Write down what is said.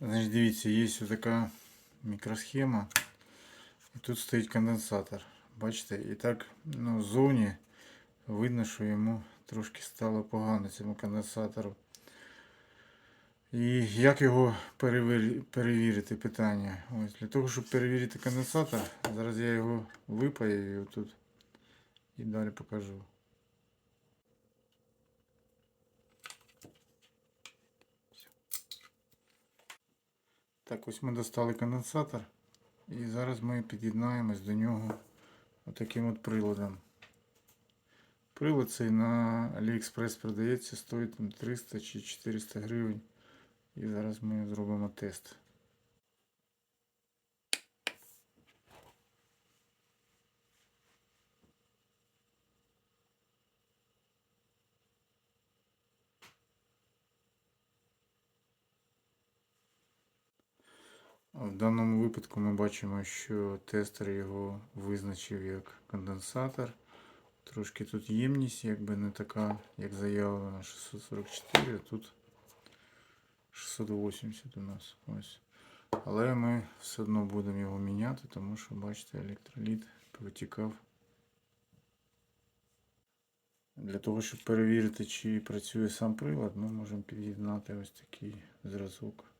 Значить, дивіться, є ось така мікросхема. І тут стоїть конденсатор. Бачите? І так ну, ззовні видно, що йому трошки стало погано цьому конденсатору. І як його перевірити питання? Ось для того, щоб перевірити конденсатор, зараз я його випаю і отут і далі покажу. Так, ось ми достали конденсатор. І зараз ми під'єднаємось до нього отаким от приладом. Прилад цей на AliExpress продається, стоїть там 300 чи 400 гривень. І зараз ми зробимо тест. В даному випадку ми бачимо, що тестер його визначив як конденсатор. Трошки тут ємність, якби не така, як заявлено, 644, а тут 680 у нас. Ось. Але ми все одно будемо його міняти, тому що, бачите, електроліт витікав. Для того, щоб перевірити, чи працює сам прилад, ми можемо під'єднати ось такий зразок.